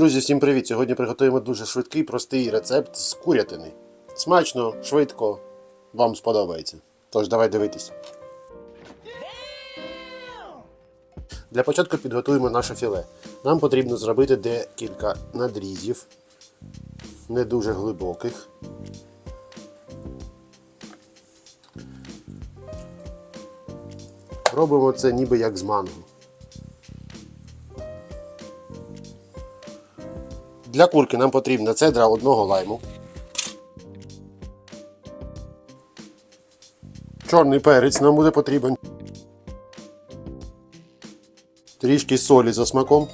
Друзі, всім привіт! Сьогодні приготуємо дуже швидкий, простий рецепт з курятини. Смачно, швидко, вам сподобається. Тож давай дивитись. Для початку підготуємо наше філе. Нам потрібно зробити декілька надрізів, не дуже глибоких. Робимо це ніби як з манго. Для курки нам потрібна цедра одного лайму. Чорний перець нам буде потрібен. Трішки солі за смаком.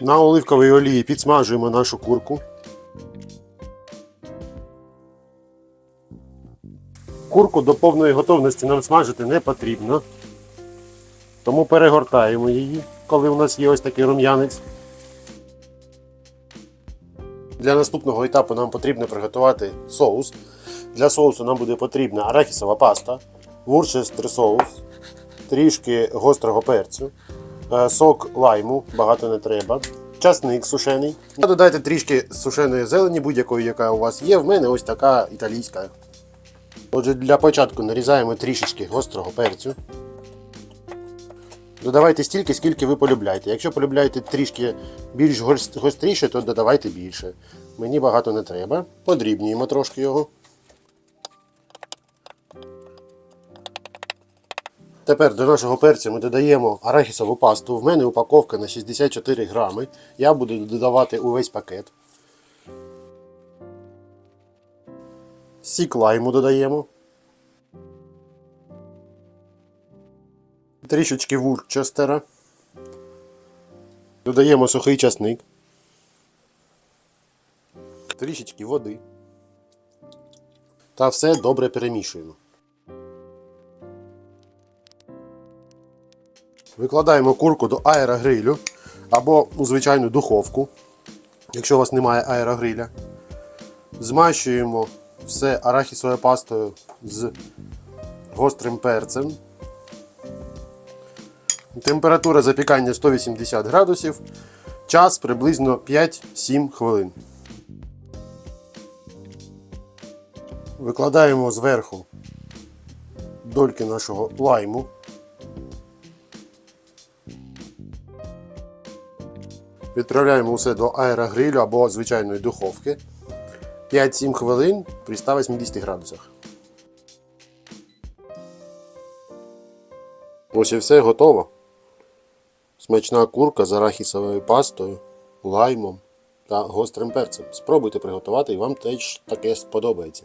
На оливковій олії підсмажуємо нашу курку. Курку до повної готовності нам смажити не потрібно. Тому перегортаємо її, коли у нас є ось такий рум'янець. Для наступного етапу нам потрібно приготувати соус. Для соусу нам буде потрібна арахісова паста, вурчестер соус, трішки гострого перцю, е, сок лайму, багато не треба, часник сушений. Та Додайте трішки сушеної зелені, будь-якої, яка у вас є. В мене ось така італійська. Отже, для початку нарізаємо трішечки гострого перцю. Додавайте стільки, скільки ви полюбляєте. Якщо полюбляєте трішки більш гостріше, то додавайте більше. Мені багато не треба. Подрібнюємо трошки його. Тепер до нашого перцю ми додаємо арахісову пасту. В мене упаковка на 64 грами. Я буду додавати увесь пакет. Сік лайму додаємо. Трішечки вурчестера. Додаємо сухий часник. Трішечки води. Та все добре перемішуємо. Викладаємо курку до аерогрилю або у звичайну духовку, якщо у вас немає аерогриля. Змащуємо все арахісовою пастою з гострим перцем. Температура запікання 180 градусів. Час приблизно 5-7 хвилин. Викладаємо зверху дольки нашого лайму. Відправляємо усе до аерогрилю або звичайної духовки. 5-7 хвилин при 180 градусах. Ось і все готово. Смачна курка з арахісовою пастою, лаймом та гострим перцем. Спробуйте приготувати і вам теж таке сподобається.